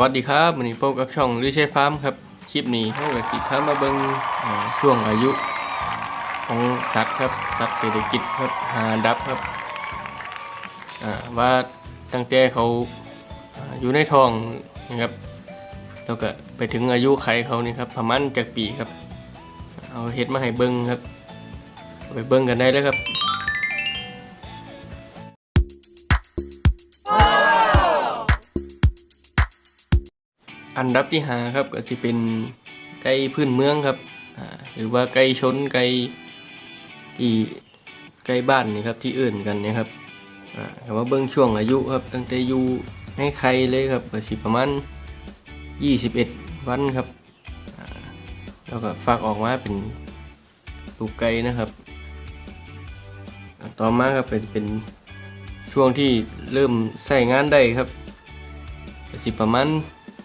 วัสดีครับวันนี้พบกับช่องลิเช่ฟาร์มครับ คลิปนี้เขากับสิพามาเบิงช่วงอายุของสัตว์ครับ สัตว์เศรษฐกิจครับหาดับครับอ่าว่าตั้งแต่เขาอยู่ในท้องนะครับแล้วก็ไปถึงอายุไขเขานี่ครับประมาณจากปีครับ เอาเฮ็ดมาให้เบิงครับ ไปเบิงกันได้เลยครับ อันดับที่หาครับก็จะเป็นไก่พื้นเมืองครับหรือว่าไก่ชนไก่ที่ไก่บ้านนี่ครับที่อื่นกันนะครับอ่าแต่ว่าเบื้องช่วงอายุครับตั้งแต่อยู่ในไข่เลยครับก็สิประมาณ 21 วันครับแล้วก็ฟักออกมาเป็นลูกไก่นะครับ ต่อมาครับเป็นเป็นช่วงที่เริ่มใส่งานได้ครับก็สิประมาณ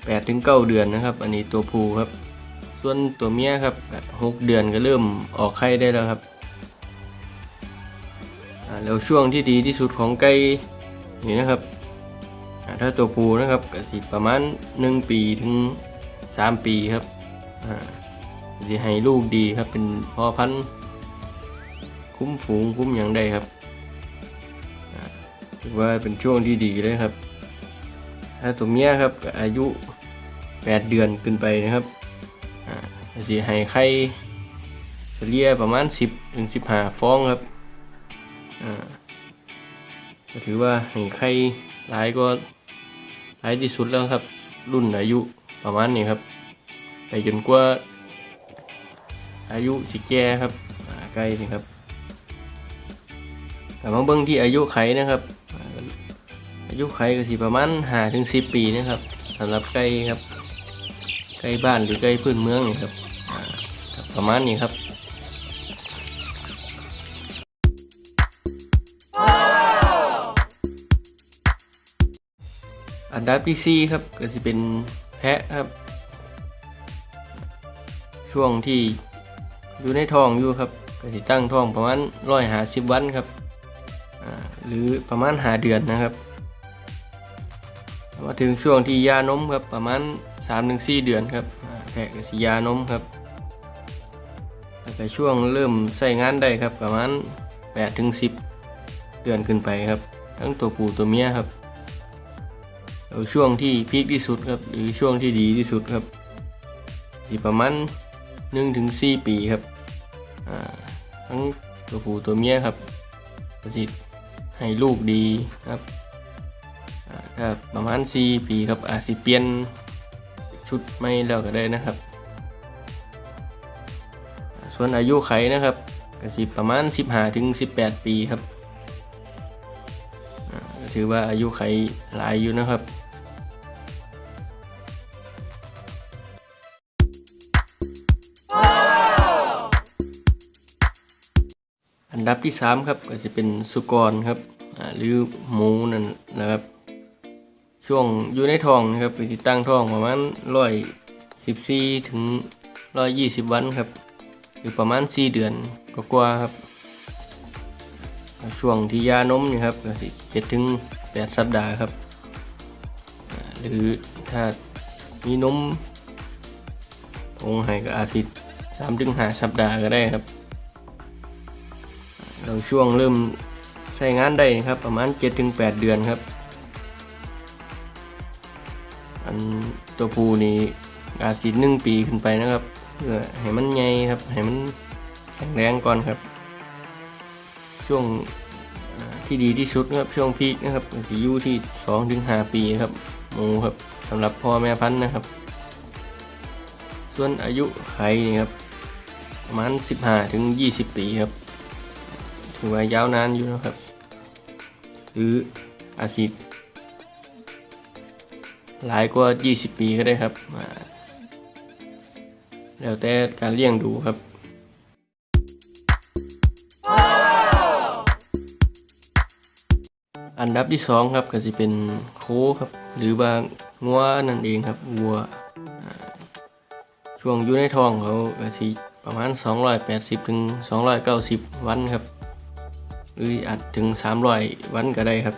แปดถึงเก้าเดือนนะครับ อันนี้ตัวผู้ครับ ส่วนตัวเมียครับหกเดือนก็เริ่มออกไข่ได้แล้วครับแล้วช่วงที่ดีที่สุดของไก่นี่นะครับ ถ้าตัวผู้นะครับก็สิประมาณหนึ่งปีถึงสามปีครับจะให้ลูกดีครับเป็นพ่อพันธุ์คุ้มฝูงคุ้มอย่างได้ครับถือว่าเป็นช่วงที่ดีเลยครับถ้าตัวเมียครับก็อายุ 8 เดือนขึ้นไปนะครับอ่าสิให้ไข่เฉลี่ยประมาณ 10ถึง15 ฟองครับอ่าก็ถือว่าให้ไข่หลายก็หลายที่สุดแล้วครับ รุ่นอายุประมาณนี้ครับไปจนกว่าอายุสิแก่ครับใกล้นี่ครับแต่มาเบิ่งที่อายุไขนะครับ อายุไขก็สิประมาณห้าถึงสิบปีนะครับสำหรับไก่ครับ ไก่บ้านหรือไก่พื้นเมืองนี่ครับประมาณนี้ครับอันดับที่สี่ครับก็จะเป็นแพะครับ ช่วงที่อยู่ในท้องอยู่ครับก็จะตั้งท้องประมาณร้อยหาสิบวันครับหรือประมาณหาเดือนนะครับมาถึงช่วงที่ยานมครับประมาณ 3-4เดือนครับแพะก็สิยานมครับแล้วก็ช่วงเริ่มใส่งานได้ครับประมาณ8-10เดือนขึ้นไปครับ ทั้งตัวผู้ตัวเมียครับแล้วช่วงที่พีคที่สุดครับหรือช่วงที่ดีที่สุดครับสิประมาณ1-4ปีครับทั้งตัวผู้ตัวเมียครับก็สิทธิ์ให้ลูกดีครับถ้าประมาณ4ปีครับอาจสิเปลี่ยน ชุดไม่แล้วก็ได้นะครับ ส่วนอายุไขนะครับก็สิประมาณ 15ถึง18 ปีครับถือว่าอายุไขหลายอยู่นะครับอันดับที่ 3 ครับก็จะเป็นสุกรครับหรือหมูนั่นนะครับ ช่วงอยู่ในท้องนะครับก็สิตั้งท้องประมาณร้อยสิบสี่ถึงร้อยยี่สิบวันครับหรือประมาณสี่เดือนก็กว่าครับช่วงที่ยานมนี่ครับก็สิเจ็ดถึงแปดสัปดาห์ครับ หรือถ้ามีนมผงให้ก็อาจสิสามถึงห้าสัปดาห์ก็ได้ครับ เราช่วงเริ่มใช้งานได้นะครับประมาณ7-8เดือนครับ อันตัวผู้นี่อาจสิหนึ่งปีขึ้นไปนะครับเพื่อให้มันใหญ่ครับให้มันแข็งแรงก่อนครับ ช่วงที่ดีที่สุดนะครับช่วงพีคนะครับก็สิอยู่ที่2-5ปีครับหมูครับสำหรับพ่อแม่พันธุ์นะครับ ส่วนอายุไข่นี่ครับประมาณ15-20 ปีครับถือว่ายาวนานอยู่นะครับ หรืออาจสิ หลายกว่า 20 ปีก็ได้ครับแล้วแต่การเลี้ยงดูครับอันดับที่สองครับก็จะเป็นโคครับ หรือว่างัวนั่นเองครับวัวช่วงอยู่ในท้องเขาก็สิประมาณ 280ถึง290 วันครับ หรืออาจถึง 300 วันก็ได้ครับ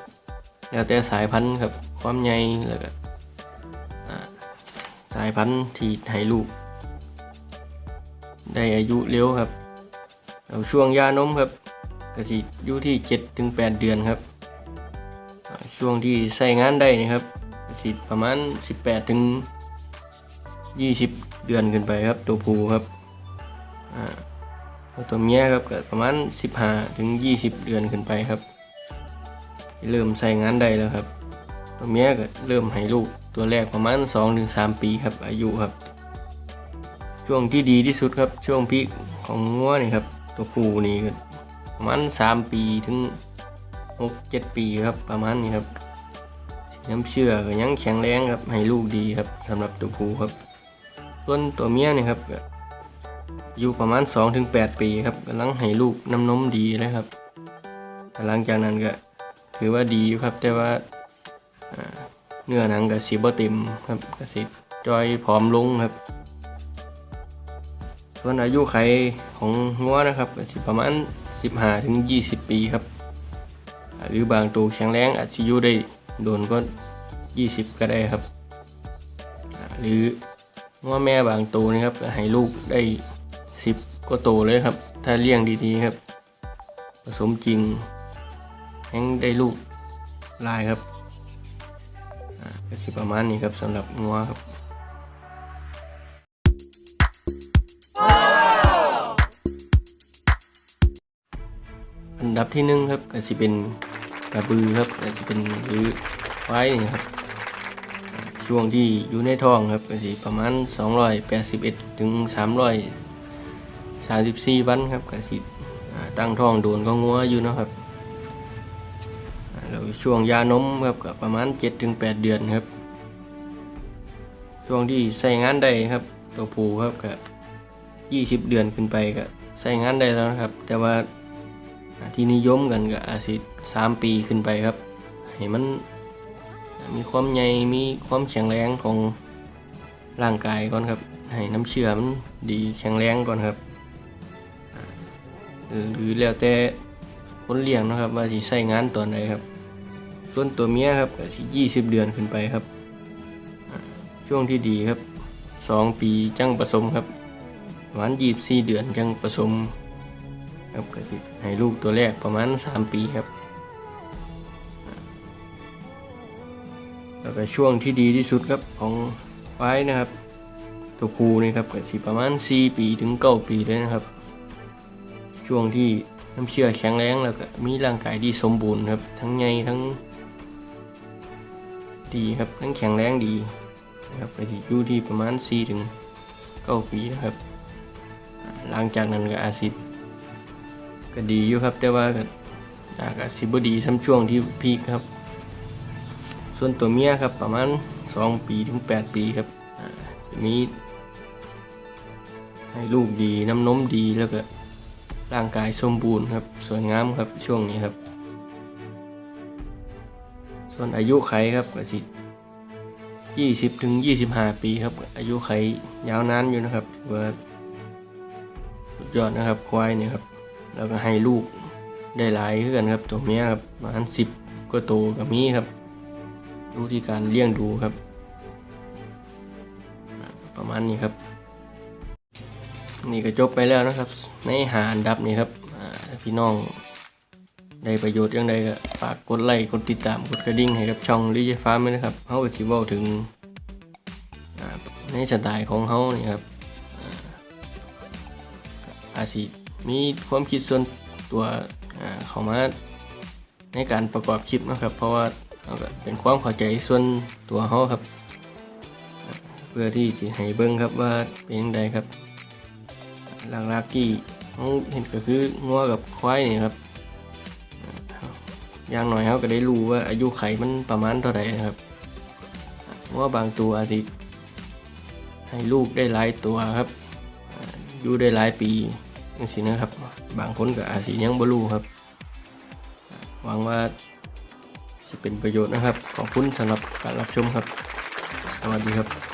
แล้วแต่สายพันธุ์ครับความใหญ่แล้วก็ สายพันธุ์ที่ให้ลูก ได้อายุเร็วครับ เอาช่วงยานมครับกสิอยู่ที่7ถึง8เดือนครับ ช่วงที่ใส่งานได้นี่ครับกสิประมาณ 18ถึง20 เดือนขึ้นไปครับ ตัวผู้ครับตัวเมียครับก็ประมาณ 15ถึง20 เดือนขึ้นไปครับ เริ่มใส่งานได้แล้วครับ ตัวเมียก็เริ่มให้ลูก ตัวแรกประมาณ 2-3 ปีครับ อายุครับ ช่วงที่ดีที่สุดครับ ช่วงพีคของงัวนี่ครับ ตัวผู้นี่ประมาณ 3 ปีถึง 6-7 ปีครับประมาณนี้ครับน้ำเชื่อก็ยังแข็งแรงครับ ให้ลูกดีครับสำหรับตัวผู้ครับ ส่วนตัวเมียนี่ครับอยู่ประมาณ 2-8 ปีครับกำลังให้ลูกน้ำนมดีเลยครับหลังจากนั้นก็ถือว่าดีครับแต่ว่า เนื้อหนังก็สีบ่เต็มครับก็สิจอยผอมลงครับ ส่วนอายุไขของงัวนะครับก็สิประมาณ 15ถึง20 ปีครับ หรือบางตัวแข็งแรงอาจจะอยู่ได้โดนก็ 20 ก็ได้ครับ หรืองัวแม่บางตัวนะครับให้ลูกได้ 10 ก็โตเลยครับ ถ้าเลี้ยงดีๆครับ ผสมจริงแห้งได้ลูกลายครับ ก็สิประมาณนี้ครับสำหรับงัวครับอันดับที่หนึ่งครับก็สิเป็นกระบือครับก็จะเป็นหรือควายนี่ครับ ช่วงที่อยู่ในท้องครับก็สิประมาณ 281 ถึง 334 วันครับก็สิอ่ตั้งท้องโดนก็งัวอยู่นะครับ ช่วงยานมครับก็ประมาณ 7-8 เดือนครับ ช่วงที่ใส่งานได้ครับตัวผูครับก็20 เดือนขึ้นไปก็ใส่งานได้แล้วนะครับ แต่ว่าที่นิยมกันก็อาจสิ3ปีขึ้นไปครับ ให้มันมีความใหญ่มีความแข็งแรงของร่างกายก่อนครับ ให้น้ำเชื่อมันดีแข็งแรงก่อนครับหรือแล้วแต่คนเลี้ยงนะครับ ว่าสิใส่งานตอนไหนครับ ส่วนตัวเมียครับก็สิ20เดือนขึ้นไปครับ ช่วงที่ดีครับ2ปีจังผสมครับประมาณ24เดือนจังผสมครับก็สิให้ลูกตัวแรกประมาณ3ปีครับ แล้วก็ช่วงที่ดีที่สุดครับของไว้นะครับ ตัวคูนี่ครับก็สิประมาณ4ปีถึง9ปีเลยนะครับ ช่วงที่น้ำเชื่อแข็งแรงแล้วก็มีร่างกายที่สมบูรณ์ครับ ทั้งใหญ่ทั้ง ดีครับทั้งแข็งแรงดีนะครับไปที่อยู่ที่ประมาณ4ถึง9ปีนะครับหลังจากนั้นก็อาจสิก็ดีอยู่ครับ แต่ว่าก็อาจสิบดีซ้ำช่วงที่พีคครับ ส่วนตัวเมียครับประมาณ 2 ปีถึง 8 ปีครับจะมีให้ลูกดีน้ำนมดีแล้วก็ร่างกายสมบูรณ์ครับ สวยงามครับช่วงนี้ครับ ส่วนอายุไขครับก็สิยี่สิบถึงยี่สิบห้าปีครับ อายุไขยาวนานอยู่นะครับถือว่าสุดยอดนะครับควายเนี่ยครับแล้วก็ให้ลูกได้หลายขึ้นกันครับตัวเมียครับประมาณสิบก็โตกับมีครับดูที่การเลี้ยงดูครับ ประมาณนี้ครับ นี่ก็จบไปแล้วนะครับ ในหาอันดับนี้ครับพี่น้อง ได้ประโยชน์ยังไงก็ฝากกดไลค์กดติดตามกดกระดิ่งให้กับช่องลิเจฟ้าร์มนะครับเฮาก็สิเว้าถึงในสไตล์ของเฮานี่ครับอาอาจสิมีความคิดส่วนตัวอ่าเข้ามาในการประกอบคลิปนะครับ เพราะว่าเป็นความเข้าใจส่วนตัวเฮาครับ เพื่อที่สิให้เบิ่งครับว่าเป็นยังไงครับหลักๆที่เฮาเห็นก็คืองัวกับควายนี่ครับ อย่างน้อยเขาก็ได้รู้ว่าอายุไขมันประมาณเท่าไหร่นะครับว่าบางตัวอาจจะให้ลูกได้หลายตัวครับอาอยู่ได้หลายปีอย่างสินะครับ บางคนก็อาจจะยังบ่รู้ครับหวังว่าจะเป็นประโยชน์นะครับ ขอบคุณสำหรับการรับชมครับ สวัสดีครับ